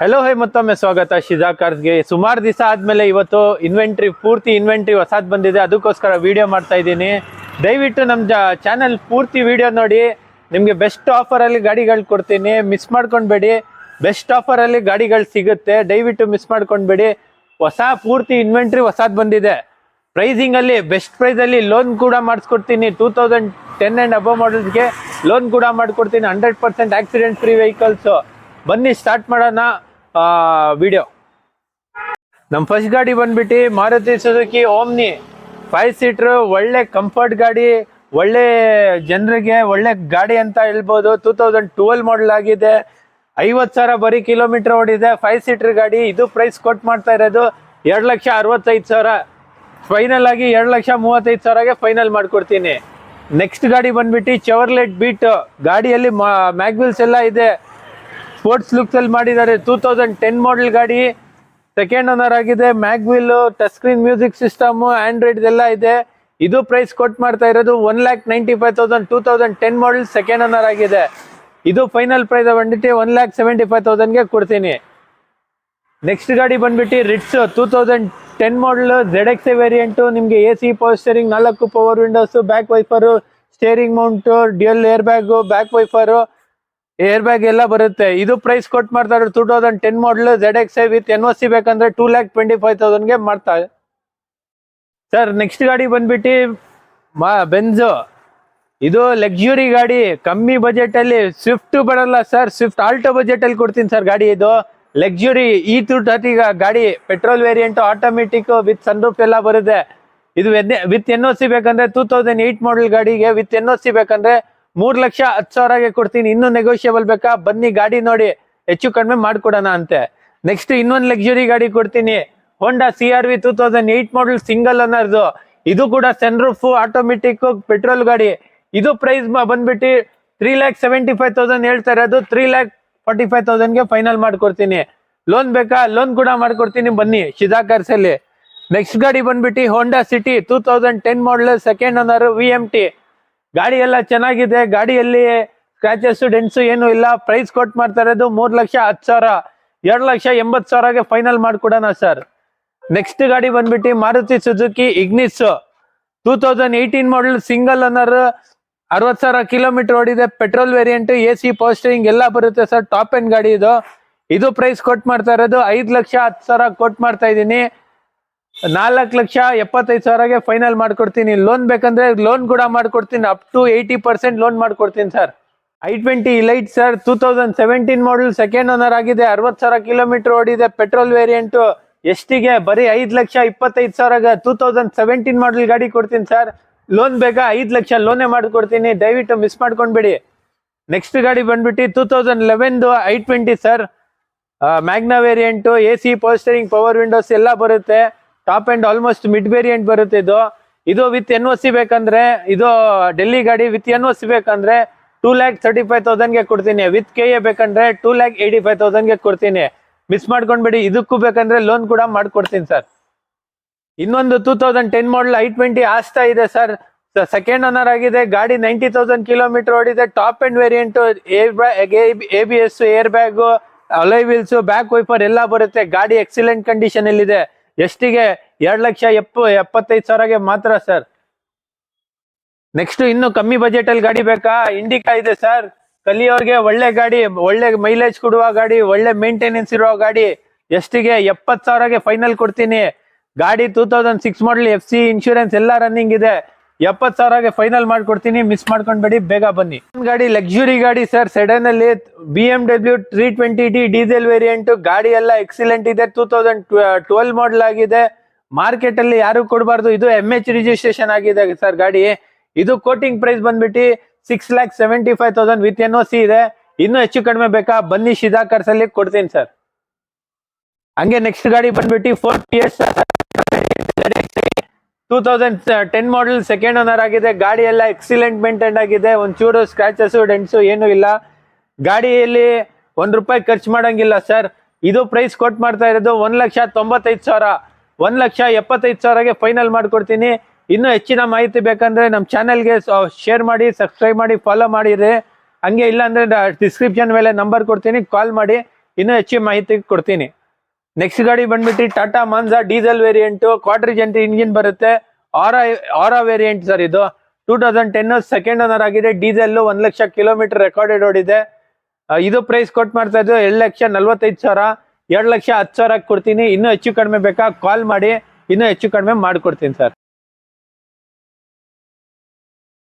Hello high ಮತ್ತೊಮ್ಮೆ ಸ್ವಾಗತ. ಶಿಜಾ ಕಾರ್ಸ್ಗೆ ಸುಮಾರು ದಿವಸ ಆದಮೇಲೆ ಇವತ್ತು ಇನ್ವೆಂಟ್ರಿ ಪೂರ್ತಿ ಇನ್ವೆಂಟ್ರಿ ಹೊಸದು ಬಂದಿದೆ. ಅದಕ್ಕೋಸ್ಕರ ವಿಡಿಯೋ ಮಾಡ್ತಾ ಇದ್ದೀನಿ. ದಯವಿಟ್ಟು ನಮ್ಮ ಚಾನಲ್ ಪೂರ್ತಿ ವಿಡಿಯೋ ನೋಡಿ. ನಿಮಗೆ ಬೆಸ್ಟ್ ಆಫರಲ್ಲಿ ಗಾಡಿಗಳು ಕೊಡ್ತೀನಿ. ಮಿಸ್ ಮಾಡ್ಕೊಳ್ಬೇಡಿ ಬೆಸ್ಟ್ ಆಫರಲ್ಲಿ ಗಾಡಿಗಳು ಸಿಗುತ್ತೆ. ದಯವಿಟ್ಟು ಮಿಸ್ ಮಾಡ್ಕೊಳ್ಬೇಡಿ ಹೊಸ, ಪೂರ್ತಿ ಇನ್ವೆಂಟ್ರಿ ಹೊಸಾದ್ ಬಂದಿದೆ. ಪ್ರೈಸಿಂಗ್ ಅಲ್ಲಿ ಬೆಸ್ಟ್ ಪ್ರೈಸ್ ಅಲ್ಲಿ ಲೋನ್ ಕೂಡ ಮಾಡಿಸ್ಕೊಡ್ತೀನಿ. Two thousand ten and above ಮಾಡಲ್ಸ್ಗೆ loan ಕೂಡ ಮಾಡಿಕೊಡ್ತೀನಿ. Hundred percent accident free vehicles ಬನ್ನಿ ಸ್ಟಾರ್ಟ್ ಮಾಡೋಣ ವಿಡಿಯೋ ನಮ್ಮ ಫಸ್ಟ್ ಗಾಡಿ ಬಂದ್ಬಿಟ್ಟು Maruti Suzuki, Omni. Five seater ಒಳ್ಳೆ ಕಂಫರ್ಟ್ ಗಾಡಿ, ಒಳ್ಳೆ ಜನರಿಗೆ, ಒಳ್ಳೆ ಗಾಡಿ ಅಂತ ಹೇಳ್ಬೋದು. ಟೂ ತೌಸಂಡ್ ಟುವೆಲ್ ಮಾಡಲ್ ಆಗಿದೆ. ಐವತ್ತು ಸಾವಿರ ಬರೀ ಕಿಲೋಮೀಟರ್ ಓಡಿದೆ. ಫೈವ್ ಸೀಟ್ರ್ ಗಾಡಿ, ಇದು ಪ್ರೈಸ್ ಕೊಟ್ಟು ಮಾಡ್ತಾ ಇರೋದು ಎರಡು ಲಕ್ಷ ಅರವತ್ತೈದು ಸಾವಿರ. ಫೈನಲ್ ಆಗಿ ಎರಡು ಲಕ್ಷ ಮೂವತ್ತೈದು ಸಾವಿರಗೆ ಫೈನಲ್ ಮಾಡಿಕೊಡ್ತೀನಿ. ನೆಕ್ಸ್ಟ್ ಗಾಡಿ ಬಂದ್ಬಿಟ್ಟು ಚವರ್ಲೆಟ್ ಬೀಟ್ ಗಾಡಿಯಲ್ಲಿ ಮ್ಯಾಗ್ವಿಲ್ಸ್ ಎಲ್ಲ ಇದೆ. ಸ್ಪೋರ್ಟ್ಸ್ ಲುಕ್ಸ್ ಅಲ್ಲಿ ಮಾಡಿದ್ದಾರೆ. ಟೂ ತೌಸಂಡ್ ಟೆನ್ ಮಾಡೆಲ್ ಗಾಡಿ. ಸೆಕೆಂಡ್ ಓನರ್ ಆಗಿದೆ. Mag wheel touch screen music system Android ಎಲ್ಲ ಇದೆ. ಇದು ಪ್ರೈಸ್ ಕೊಟ್ಟು ಮಾಡ್ತಾ ಇರೋದು one lakh ninety five thousand two thousand ten model second owner ಆಗಿದೆ. ಇದು ಫೈನಲ್ ಪ್ರೈಸ್ ಬಂದ್ಬಿಟ್ಟು ಒನ್ ಲ್ಯಾಕ್ ಸೆವೆಂಟಿ ಫೈವ್ ತೌಸಂಡ್ಗೆ ಕೊಡ್ತೀನಿ. ನೆಕ್ಸ್ಟ್ ಗಾಡಿ ಬಂದ್ಬಿಟ್ಟು Ritz two thousand ten model Z X variant ನಿಮಗೆ ಎ ಸಿ ಪವರ್ ಸ್ಟೇರಿಂಗ್ ನಾಲ್ಕು power windows back wiper steering mount dual air bag back wiper air bag ಎಲ್ಲ ಬರುತ್ತೆ. ಇದು ಪ್ರೈಸ್ ಕೊಟ್ಟು ಮಾಡ್ತಾರೆ two thousand ten model Z X I with N O C ಬೇಕಂದ್ರೆ two lakh twenty five ತೌಸಂಡ್ಗೆ ಮಾಡ್ತಾರೆ sir next ಗಾಡಿ ಬಂದ್ಬಿಟ್ಟು ಮಾ ಬೆಂಜು ಇದು ಲಕ್ಸುರಿ ಗಾಡಿ, ಕಮ್ಮಿ ಬಜೆಟ್ ಅಲ್ಲಿ ಸ್ವಿಫ್ಟ್ ಬರಲ್ಲ ಸರ್ ಸ್ವಿಫ್ಟ್ ಆಲ್ಟೋ ಬಜೆಟ್ ಅಲ್ಲಿ ಕೊಡ್ತೀನಿ ಸರ್ ಗಾಡಿ ಇದು. ಲಕ್ಸುರಿ ಈ ಟು ತರ್ಟಿ ಗಾಡಿ petrol variant automatic with sunroof ಎಲ್ಲ ಬರುತ್ತೆ. ಇದು ವಿತ್ ಎನ್ ಒ ಸಿ ಬೇಕಂದ್ರೆ ಟೂ ತೌಸಂಡ್ ಏಯ್ಟ್ ಮಾಡಲ್ ಗಾಡಿಗೆ ವಿತ್ ಎನ್ ಒ ಸಿ ಬೇಕಂದ್ರೆ ಮೂರ್ ಲಕ್ಷ ಹತ್ತು ಸಾವಿರಗೆ ಕೊಡ್ತೀನಿ. ಇನ್ನೂ ನೆಗೋಷಿಯಬಲ್ ಬೇಕಾ? ಬನ್ನಿ, ಗಾಡಿ ನೋಡಿ. ಹೆಚ್ಚು ಕಡಿಮೆ ಮಾಡ್ಕೊಡೋಣ ಅಂತೆ. ನೆಕ್ಸ್ಟ್ ಇನ್ನೊಂದು ಲಕ್ಸುರಿ ಗಾಡಿ ಕೊಡ್ತೀನಿ. Honda C R V two thousand eight model single ಅನ್ನೋದು ಇದು ಕೂಡ ಸನ್ರೂಫ್ ಆಟೋಮೆಟಿಕ್ ಪೆಟ್ರೋಲ್ ಗಾಡಿ. ಇದು ಪ್ರೈಸ್ ಬಂದ್ಬಿಟ್ಟು three lakh seventy five thousand ಹೇಳ್ತಾ ಇರೋದು. ತ್ರೀ ಲ್ಯಾಕ್ ಫಾರ್ಟಿ ಫೈವ್ ತೌಸಂಡ್ಗೆ ಫೈನಲ್ ಮಾಡ್ಕೊಡ್ತೀನಿ. ಲೋನ್ ಬೇಕಾ? ಲೋನ್ ಕೂಡ ಮಾಡ್ಕೊಡ್ತೀನಿ. ಬನ್ನಿ ಶಿಧಾಕರ್ಸ್ ಅಲ್ಲಿ. ನೆಕ್ಸ್ಟ್ ಗಾಡಿ ಬಂದ್ಬಿಟ್ಟು Honda City two thousand ten model second ಅನ್ನೋರು ವಿ ಎಂ ಟಿ ಗಾಡಿ ಎಲ್ಲ ಚೆನ್ನಾಗಿದೆ, ಗಾಡಿಯಲ್ಲಿ ಸ್ಕ್ರಾಚಸ್ ಡೆನ್ಸು ಏನು ಇಲ್ಲ. ಪ್ರೈಸ್ ಕೊಟ್ಟು ಮಾಡ್ತಾ ಇರೋದು ಮೂರ್ ಲಕ್ಷ ಹತ್ತು ಸಾವಿರ. ಎರಡು ಲಕ್ಷ ಎಂಬತ್ತು ಸಾವಿರಗೆ ಫೈನಲ್ ಮಾಡ್ಕೊಡೋಣ ಸರ್ ನೆಕ್ಸ್ಟ್ ಗಾಡಿ ಬಂದ್ಬಿಟ್ಟು Maruti Suzuki Ignis two thousand eighteen model single owner ಅರವತ್ ಸಾವಿರ ಕಿಲೋಮೀಟರ್ ಓಡಿದೆ. ಪೆಟ್ರೋಲ್ ವೇರಿಯಂಟ್ ಎ ಸಿ ಪೋಸ್ಟರಿಂಗ್ ಎಲ್ಲ ಬರುತ್ತೆ ಸರ್ ಟಾಪ್ ಎಂಡ್ ಗಾಡಿ ಇದು. ಇದು ಪ್ರೈಸ್ ಕೊಟ್ ಮಾಡ್ತಾ ಇರೋದು ಐದು ಲಕ್ಷ ಹತ್ತು ಸಾವಿರ ಕೊಟ್ಟು ಮಾಡ್ತಾ ಇದ್ದೀನಿ. ನಾಲ್ಕು ಲಕ್ಷ ಎಪ್ಪತ್ತೈದು ಸಾವಿರಗೆ ಫೈನಲ್ ಮಾಡ್ಕೊಡ್ತೀನಿ. ಲೋನ್ ಬೇಕಂದ್ರೆ ಲೋನ್ ಕೂಡ ಮಾಡ್ಕೊಡ್ತೀನಿ. Up to eighty percent loan ಮಾಡ್ಕೊಡ್ತೀನಿ sir I twenty elite sir two thousand seventeen model second owner ಆಗಿದೆ. ಅರವತ್ತು ಸಾವಿರ ಕಿಲೋಮೀಟರ್ ಓಡಿದೆ. ಪೆಟ್ರೋಲ್ ವೇರಿಯಂಟ್ ಎಷ್ಟಿಗೆ? ಬರೀ ಐದು ಲಕ್ಷ ಇಪ್ಪತ್ತೈದು ಸಾವಿರ ಟೂ ತೌಸಂಡ್ ಸೆವೆಂಟೀನ್ ಮಾಡಲ್ ಗಾಡಿ ಕೊಡ್ತೀನಿ ಸರ್ ಲೋನ್ ಬೇಕಾ? ಐದು ಲಕ್ಷ ಲೋನೇ ಮಾಡಿಕೊಡ್ತೀನಿ. ದಯವಿಟ್ಟು ಮಿಸ್ ಮಾಡ್ಕೊಂಡ್ಬಿಡಿ. ನೆಕ್ಸ್ಟ್ ಗಾಡಿ ಬಂದ್ಬಿಟ್ಟು two thousand ಲೆವೆನ್ದು I twenty sir Magna variant A C ಪೋಸ್ಟರಿಂಗ್ power windows ಎಲ್ಲ ಬರುತ್ತೆ. Top end almost mid variant ಬರುತ್ತೆ ಇದು. ಇದು ವಿತ್ ಎನ್ ಒ ಸಿ ಬೇಕಂದ್ರೆ, ಇದು ಡೆಲ್ಲಿ ಗಾಡಿ ವಿತ್ ಎನ್ ಒ ಸಿ ಬೇಕಂದ್ರೆ ಟೂ ಲ್ಯಾಕ್ ತರ್ಟಿ ಫೈವ್ ತೌಸಂಡ್ಗೆ ಕೊಡ್ತೀನಿ. ವಿತ್ ಕೆ ಎ ಬೇಕಂದ್ರೆ ಟೂ ಲ್ಯಾಕ್ ಏಯ್ಟಿ ಫೈವ್ ತೌಸಂಡ್ಗೆ ಕೊಡ್ತೀನಿ. ಮಿಸ್ ಮಾಡ್ಕೊಂಡ್ಬಿಡಿ, ಇದಕ್ಕೂ ಬೇಕಂದ್ರೆ ಲೋನ್ ಕೂಡ ಮಾಡ್ಕೊಡ್ತೀನಿ ಸರ್. ಇನ್ನೊಂದು two thousand ten model I twenty Asta ಇದೆ ಸರ್. ಸೆಕೆಂಡ್ ಓನರ್ ಆಗಿದೆ, ಗಾಡಿ ನೈಂಟಿ ತೌಸಂಡ್ ಕಿಲೋಮೀಟರ್ ಓಡಿದೆ, top end variant A, B S air bag alloy wheels back wiper ಎಲ್ಲ ಬರುತ್ತೆ, ಗಾಡಿ ಎಕ್ಸಿಲೆಂಟ್ ಕಂಡೀಷನ್ ಇದೆ ಎಷ್ಟಿಗೆ? ಎರಡು ಲಕ್ಷ ಎಪ್ಪ ಎಪ್ಪತ್ತೈದು ಸಾವಿರಗೆ ಮಾತ್ರ, ಸರ್. ನೆಕ್ಸ್ಟ್ ಇನ್ನು ಕಮ್ಮಿ ಬಜೆಟ್ ಅಲ್ಲಿ ಗಾಡಿ ಬೇಕಾ? ಇಂಡಿಕಾ ಇದೆ, ಸರ್. ಕಲಿಯೋರ್ಗೆ ಒಳ್ಳೆ ಗಾಡಿ, ಒಳ್ಳೆ ಮೈಲೇಜ್ ಕೊಡುವ ಗಾಡಿ, ಒಳ್ಳೆ ಮೇಂಟೆನೆನ್ಸ್ ಇರುವ ಗಾಡಿ. ಎಷ್ಟಿಗೆ? ಎಪ್ಪತ್ ಸಾವಿರಗೆ ಫೈನಲ್ ಕೊಡ್ತೀನಿ. ಗಾಡಿ two thousand six model F C insurance ಎಲ್ಲ ರನ್ನಿಂಗ್ ಇದೆ. ಎಪ್ಪತ್ ಸಾವಿರಗೆ ಫೈನಲ್ ಮಾಡ್ಕೊಡ್ತೀನಿ. ಮಿಸ್ ಮಾಡ್ಕೊಂಡ್ಬೇಡಿ, ಬೇಗ ಬನ್ನಿ. ಗಾಡಿ ಲಕ್ಸುರಿ ಗಾಡಿ ಸರ್ ಸೆಡನ್ ಅಲ್ಲಿ B M W three twenty D diesel variant ಗಾಡಿ ಎಲ್ಲ ಎಕ್ಸಿಲೆಂಟ್ ಇದೆ. ಟೂ ತೌಸಂಡ್ ಟ್ವೆಲ್ ಮಾಡಲ್ ಆಗಿದೆ. ಮಾರ್ಕೆಟ್ ಅಲ್ಲಿ ಯಾರು ಕೊಡಬಾರ್ದು. ಇದು ಎಂ ಎಚ್ ರಿಜಿಸ್ಟ್ರೇಷನ್ ಆಗಿದೆ ಸರ್ ಗಾಡಿ. ಇದು ಕೋಟಿಂಗ್ ಪ್ರೈಸ್ ಬಂದ್ಬಿಟ್ಟು six lakh seventy five thousand with N O C ಇದೆ. ಇನ್ನೂ ಹೆಚ್ಚು ಕಡಿಮೆ ಬೇಕಾ? ಬನ್ನಿ ಶಿದಾ ಕರ್ಸಲ್ಲಿ ಕೊಡ್ತೀನಿ ಸರ್ ಹಂಗೆ ನೆಕ್ಸ್ಟ್ ಗಾಡಿ ಬಂದ್ಬಿಟ್ಟು four years two thousand ten model second owner ಆಗಿದೆ. ಗಾಡಿ ಎಲ್ಲ ಎಕ್ಸಿಲೆಂಟ್ ಮೇಂಟೈನ್ ಆಗಿದೆ. ಒಂಚೂರು ಸ್ಕ್ರಾಚಸ್ ಡೆಂಟ್ಸು ಏನು ಇಲ್ಲ. ಗಾಡಿಯಲ್ಲಿ ಒಂದು ರೂಪಾಯಿ ಖರ್ಚು ಮಾಡಂಗಿಲ್ಲ ಸರ್ ಇದು ಪ್ರೈಸ್ ಕೊಟ್ಟು ಮಾಡ್ತಾ ಇರೋದು ಒಂದು ಲಕ್ಷ ತೊಂಬತ್ತೈದು ಸಾವಿರ. ಒಂದು ಲಕ್ಷ ಎಪ್ಪತ್ತೈದು ಸಾವಿರಗೆ ಫೈನಲ್ ಮಾಡಿಕೊಡ್ತೀನಿ. ಇನ್ನೂ ಹೆಚ್ಚಿನ ಮಾಹಿತಿ ಬೇಕಂದ್ರೆ ನಮ್ಮ ಚಾನೆಲ್ಗೆ ಶೇರ್ ಮಾಡಿ ಸಬ್ಸ್ಕ್ರೈಬ್ ಮಾಡಿ ಫಾಲೋ ಮಾಡಿರಿ ಹಂಗೆ ಇಲ್ಲ ಅಂದ್ರೆ ಡಿಸ್ಕ್ರಿಪ್ಷನ್ ಮೇಲೆ ನಂಬರ್ ಕೊಡ್ತೀನಿ ಕಾಲ್ ಮಾಡಿ. ಇನ್ನೂ ಹೆಚ್ಚಿನ ಮಾಹಿತಿ ಕೊಡ್ತೀನಿ. ನೆಕ್ಸ್ಟ್ ಗಾಡಿ ಬಂದ್ಬಿಟ್ಟು ಟಾಟಾ ಮಾನ್ಸಾ ಡೀಸೆಲ್ ವೇರಿಯಂಟ್ ಕ್ವಾಟ್ರಿ ಜಂಟಿ ಇಂಜಿನ್ ಬರುತ್ತೆ. ಆರಾ ಆರಾ ವೇರಿಯಂಟ್ ಸರ್ ಇದು. Two thousand ten second owner ಆಗಿದೆ. ಡೀಸೆಲ್ ಒಂದ್ ಲಕ್ಷ ಕಿಲೋಮೀಟರ್ ರೆಕಾರ್ಡೆಡ್ ಓಡಿದೆ. ಇದು ಪ್ರೈಸ್ ಕೊಟ್ಟು ಮಾಡ್ತಾ ಇದ್ದು ಎರಡು ಲಕ್ಷ ನಲ್ವತ್ತೈದು ಸಾವಿರ. ಎರಡು ಲಕ್ಷ ಹತ್ತು ಸಾವಿರ ಕೊಡ್ತೀನಿ. ಇನ್ನೂ ಹೆಚ್ಚು ಕಡಿಮೆ ಬೇಕಾ? ಕಾಲ್ ಮಾಡಿ. ಇನ್ನೂ ಹೆಚ್ಚು ಕಡಿಮೆ ಮಾಡ್ಕೊಡ್ತೀನಿ ಸರ್